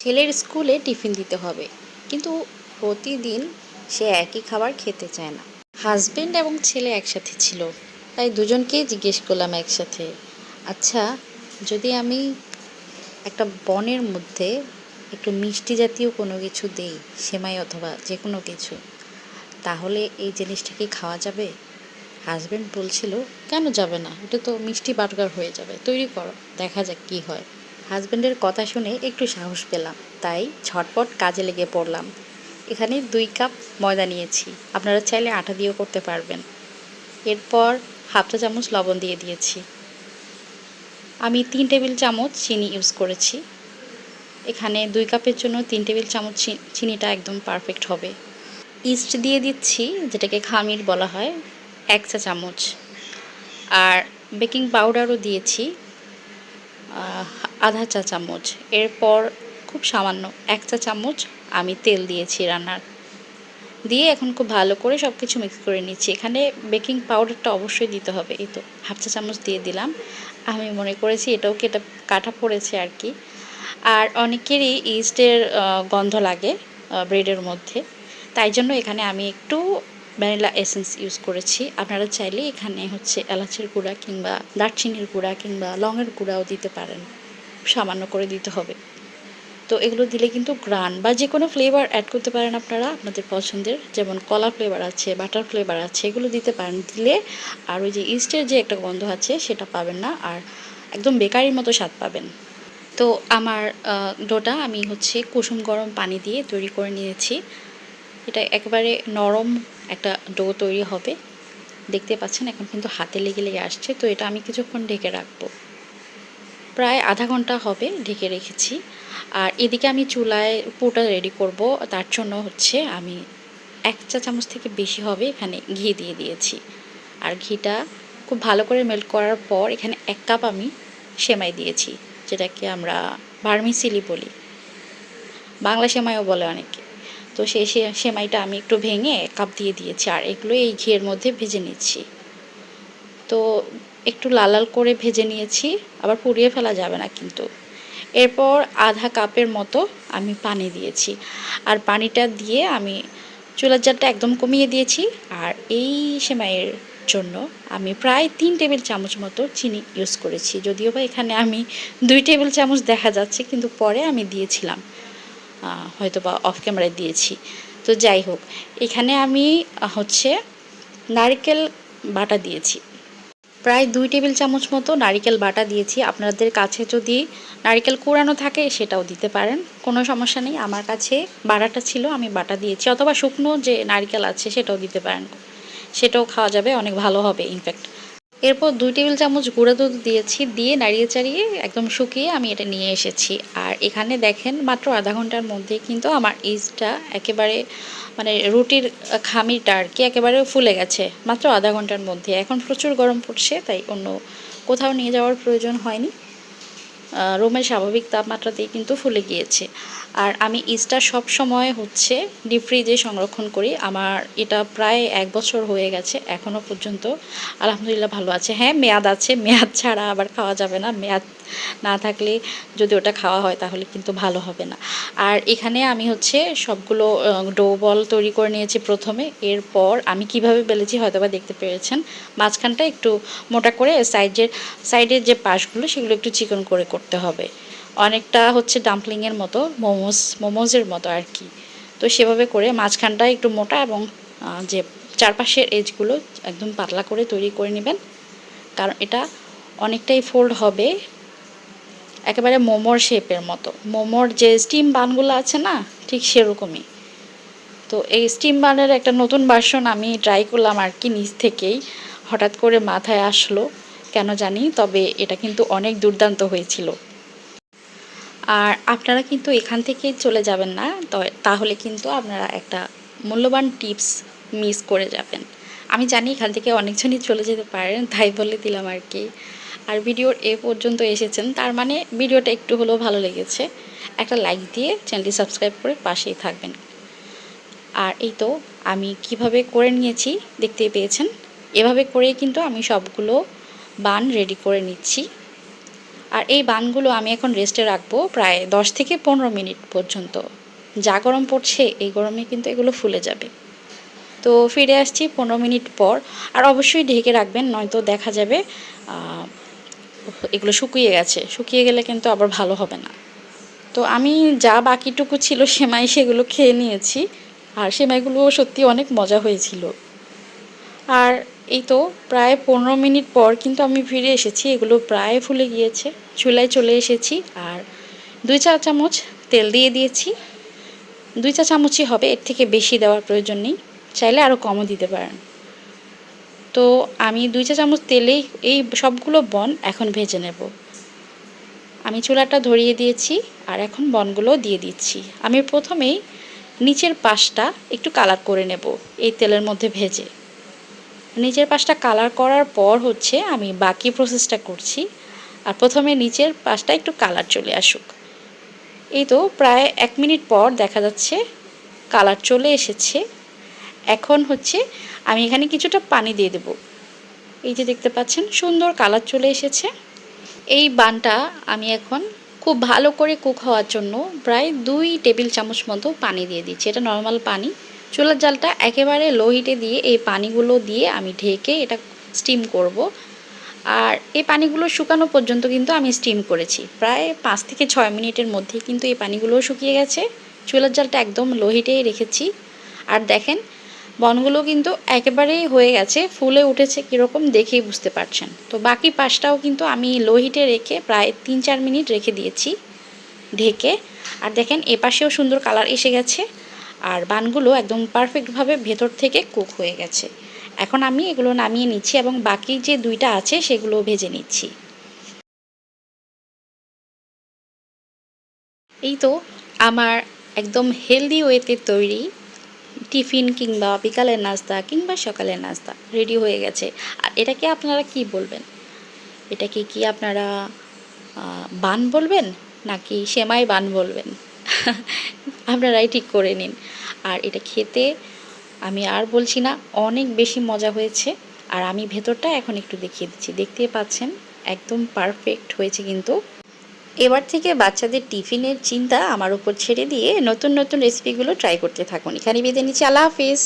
ছেলের স্কুলে টিফিন দিতে হবে। কিন্তু প্রতিদিন সে একই খাবার খেতে চায় না। হাজবেন্ড এবং ছেলে একসাথে ছিল। তাই দুজনকেই জিজ্ঞেস করলাম একসাথে আচ্ছা যদি আমি একটা বনের মধ্যে একটু মিষ্টি জাতীয় কোনো কিছু দেই, সেমাই অথবা যে কোনো কিছু, তাহলে এই জিনিসটা কি খাওয়া যাবে? হাজবেন্ড বলছিল, কেন যাবে না? এটা তো মিষ্টি বার্গার হয়ে যাবে। তৈরি করো, দেখা যাক কি হয়। হাজবেন্ডের কথা শুনে একটু সাহস পেলাম, তাই ঝটপট কাজে লেগে পড়লাম। এখানে দুই কাপ ময়দা নিয়েছি, আপনারা চাইলে আটা দিয়েও করতে পারবেন। এরপর হাফ চা চামচ লবণ দিয়ে দিয়েছি। আমি তিন টেবিল চামচ চিনি ইউজ করেছি। এখানে দুই কাপের জন্য তিন টেবিল চামচ চিনিটা একদম পারফেক্ট হবে। ইস্ট দিয়ে দিচ্ছি, যেটাকে খামির বলা হয়, এক চা চামচ। আর বেকিং পাউডারও দিয়েছি আধা চা চামচ। এরপর খুব সামান্য এক চা চামচ আমি তেল দিয়েছি রান্নার। দিয়ে এখন খুব ভালো করে সব কিছু মিক্স করে নিচ্ছি। এখানে বেকিং পাউডারটা অবশ্যই দিতে হবে। এই তো, হাফ চা চামচ দিয়ে দিলাম। আমি মনে করেছি এটাও কেটে কাটা পড়েছে আর কি। আর অনেকেরই ইস্টের গন্ধ লাগে ব্রেডের মধ্যে। তাই জন্য এখানে আমি একটু ভ্যানিলা এসেন্স ইউজ করেছি। আপনারা চাইলে এখানে হচ্ছে এলাচের গুঁড়া কিংবা দারচিনির গুঁড়া কিংবা লংয়ের গুঁড়াও দিতে পারেন। সামান্য করে দিতে হবে। তো এগুলো দিলে কিন্তু গ্রান বা যে কোনো ফ্লেভার অ্যাড করতে পারেন আপনারা আপনাদের পছন্দের। যেমন কলা ফ্লেভার আছে, বাটার ফ্লেভার আছে, এগুলো দিতে পারেন। দিলে আর ওই যে ইস্টের যে একটা গন্ধ আছে সেটা পাবেন না আর একদম বেকারির মতো স্বাদ পাবেন। তো আমার ডোটা আমি হচ্ছে কুসুম গরম পানি দিয়ে তৈরি করে নিয়েছি। এটা একবারে নরম একটা ডো তৈরি হবে। দেখতে পাচ্ছেন, এখন কিন্তু হাতে লেগে লেগে আসছে। তো এটা আমি কিছুক্ষণ ঢেকে রাখব। প্রায় আধা ঘণ্টা হবে ঢেকে রেখেছি। আর এদিকে আমি চুলায় পুরোটা রেডি করব। তার জন্য হচ্ছে আমি এক চা চামচ থেকে বেশি হবে এখানে ঘি দিয়ে দিয়েছি। আর ঘিটা খুব ভালো করে মেল্ট করার পর এখানে এক কাপ আমি সেমাই দিয়েছি, যেটাকে আমরা ভার্মিসিলি বলি। বাংলা সেমাইও বলে অনেকে। তো সেই সেমাইটা আমি একটু ভেঙে এক কাপ দিয়ে দিয়েছি আর এগুলো এই ঘিয়ের মধ্যে ভেজে নিচ্ছি। তো একটু লাল লাল করে ভেজে নিয়েছি, আবার পুড়িয়ে ফেলা যাবে না কিন্তু। এরপর আধা কাপের মতো আমি পানি দিয়েছি আর পানিটা দিয়ে আমি চুলার জারটা একদম কমিয়ে দিয়েছি আর এই সেমাইয়ের জন্য আমি প্রায় তিন টেবিল চামচ মতো চিনি ইউজ করেছি। যদিও বা এখানে আমি দুই টেবিল চামচ দেখা যাচ্ছে কিন্তু পরে আমি দিয়েছিলাম। হয়তো বা অফ ক্যামেরায় দিয়েছি। তো যাই হোক, এখানে আমি হচ্ছে নারকেল বাটা দিয়েছি। প্রায় দুই টেবিল চামচ মতো নারিকেল বাটা দিয়েছি। আপনাদের কাছে যদি নারিকেল কুড়ানো থাকে, সেটাও দিতে পারেন। কোনো সমস্যা নেই, আমার কাছে বাটাটা ছিল, আমি বাটা দিয়েছি। অথবা শুকনো যে নারিকেল আছে, সেটাও দিতে পারেন। সেটাও খাওয়া যাবে, অনেক ভালো হবে ইনফ্যাক্ট এরপর দুই টেবিল চামচ গুঁড়া দুধ দিয়েছি, দিয়ে নাড়িয়ে চাড়িয়ে একদম শুকিয়ে আমি এটা নিয়ে এসেছি। আর এখানে দেখেন মাত্র আধা ঘণ্টার মধ্যে কিন্তু আমার ইস্টটা একেবারে মানে রুটির খামিটা আর কি একেবারে ফুলে গেছে, মাত্র আধা ঘণ্টার মধ্যে। এখন প্রচুর গরম পড়ছে, তাই অন্য কোথাও নিয়ে যাওয়ার প্রয়োজন হয়নি। রুমের স্বাভাবিক তাপমাত্রাতেই কিন্তু ফুলে গিয়েছে। আর আমি ইস্টটা সব সময় হচ্ছে ডিপ ফ্রিজে সংরক্ষণ করি। আমার এটা প্রায় এক বছর হয়ে গেছে এখনও পর্যন্ত। আলহামদুলিল্লাহ ভালো আছে। হ্যাঁ মেয়াদ আছে। মেয়াদ ছাড়া আবার খাওয়া যাবে না। মেয়াদ না থাকলে যদি ওটা খাওয়া হয় তাহলে কিন্তু ভালো হবে না। আর এখানে আমি হচ্ছে সবগুলো ডো বল তৈরি করে নিয়েছি প্রথমে। এরপর আমি কীভাবে বেলেছি হয়তো বা দেখতে পেরেছেন। মাঝখানটা একটু মোটা করে সাইডের সাইডের যে পাশগুলো সেগুলো একটু চিকন করে করতে হবে। অনেকটা হচ্ছে ডাম্পলিংয়ের মতো মোমোস মোমোজের মতো আর কি। তো সেভাবে করে মাঝখানটা একটু মোটা এবং যে চারপাশের এজগুলো একদম পাতলা করে তৈরি করে নেবেন। কারণ এটা অনেকটাই ফোল্ড হবে একেবারে মোমোর শেপের মতো। মোমোর যে স্টিম বানগুলো আছে না, ঠিক সেরকমই। তো এই স্টিম বানের একটা নতুন ভার্সন আমি ট্রাই করলাম আর কি নিজ থেকেই। হঠাৎ করে মাথায় আসলো। কেন জানি, তবে এটা কিন্তু অনেক দুর্দান্ত হয়েছিল। আর আপনারা কিন্তু এখান থেকে চলে যাবেন না তাহলে কিন্তু আপনারা একটা মূল্যবান টিপস মিস করে যাবেন। আমি জানি এখান থেকে অনেকজনই চলে যেতে পারেন, তাই বলে দিলাম আর কি। আর ভিডিওর এ পর্যন্ত এসেছেন, তার মানে ভিডিওটা একটু হলেও ভালো লেগেছে। একটা লাইক দিয়ে চ্যানেলটি সাবস্ক্রাইব করে পাশেই থাকবেন। আর এই তো, আমি কীভাবে করে নিয়েছি, দেখতে পেয়েছেন? এভাবে করেই কিন্তু আমি সবগুলো বান রেডি করে নিচ্ছি। আর এই বানগুলো আমি এখন রেস্টে রাখব প্রায় দশ থেকে পনেরো মিনিট পর্যন্ত। যা গরম পড়ছে, এই গরমে কিন্তু এগুলো ফুলে যাবে। তো ফিরে আসছি পনেরো মিনিট পর। আর অবশ্যই ঢেকে রাখবেন, নয়তো দেখা যাবে এগুলো শুকিয়ে গেছে। শুকিয়ে গেলে কিন্তু আবার ভালো হবে না। তো আমি যা বাকিটুকু ছিল সেমাই সেগুলো খেয়ে নিয়েছি। আর সেমাইগুলো সত্যি অনেক মজা হয়েছিল। আর এই তো প্রায় পনেরো মিনিট পর কিন্তু আমি ফিরে এসেছি, এগুলো প্রায় ফুলে গিয়েছে। চুলায় চলে এসেছি আর দুই চা চামচ তেল দিয়ে দিয়েছি। দুই চা চামচই হবে, এর থেকে বেশি দেওয়ার প্রয়োজন নেই, চাইলে আরও কমও দিতে পারেন। তো আমি দুই চা চামচ তেলেই এই সবগুলো বন এখন ভেজে নেব। আমি চুলাটা ধরিয়ে দিয়েছি আর এখন বনগুলো দিয়ে দিচ্ছি। আমি প্রথমেই নিচের পাশটা একটু কালার করে নেব এই তেলের মধ্যে ভেজে। নিচের পাশটা কালার করার পর হচ্ছে আমি বাকি প্রসেসটা করছি। আর প্রথমে নিচের পাশটা একটু কালার চলে আসুক। এই তো প্রায় এক মিনিট পর দেখা যাচ্ছে কালার চলে এসেছে। এখন হচ্ছে আমি এখানে কিছুটা পানি দিয়ে দেব। এই যে দেখতে পাচ্ছেন সুন্দর কালার চলে এসেছে। এই বানটা আমি এখন খুব ভালো করে কুক হওয়ার জন্য প্রায় দুই টেবিল চামচ মতো পানি দিয়ে দিচ্ছি। এটা নর্মাল পানি। চুলার জালটা একেবারে লো হিটে দিয়ে এই পানিগুলো দিয়ে আমি ঢেকে এটা স্টিম করব। আর এই পানিগুলো শুকানো পর্যন্ত কিন্তু আমি স্টিম করেছি। প্রায় পাঁচ থেকে ছয় মিনিটের মধ্যেই কিন্তু এই পানিগুলো শুকিয়ে গেছে। চুলার জালটা একদম লো হিটেই রেখেছি। আর দেখেন, বনগুলো কিন্তু একেবারেই হয়ে গেছে, ফুলে উঠেছে কীরকম দেখেই বুঝতে পারছেন। তো বাকি পাশটাও কিন্তু আমি লো হিটে রেখে প্রায় তিন চার মিনিট রেখে দিয়েছি ঢেকে। আর দেখেন, এপাশেও সুন্দর কালার এসে গেছে। আর বানগুলো একদম পারফেক্টভাবে ভেতর থেকে কুক হয়ে গেছে। এখন আমি এগুলো নামিয়ে নিচ্ছি এবং বাকি যে দুইটা আছে সেগুলো ভেজে নিচ্ছি। এই তো আমার একদম হেলদি ওয়েতে তৈরি টিফিন কিংবা বিকালের নাস্তা কিংবা সকালের নাস্তা রেডি হয়ে গেছে। আর এটাকে আপনারা কি বলবেন? এটাকে কি আপনারা বান বলবেন নাকি সেমাই বান বলবেন? আপনারাই ঠিক করে নিন। আর এটা খেতে আমি আর বলছি না, অনেক বেশি মজা হয়েছে। আর আমি ভেতরটা এখন একটু দেখিয়ে দিচ্ছি। দেখতে পাচ্ছেন, একদম পারফেক্ট হয়েছে কিন্তু। এবার থেকে বাচ্চাদের টিফিনের চিন্তা আমার উপর ছেড়ে দিয়ে নতুন নতুন রেসিপিগুলো ট্রাই করতে থাকুন। এখানে বেঁধে নিচ্ছি। আল্লাহ হাফিজ।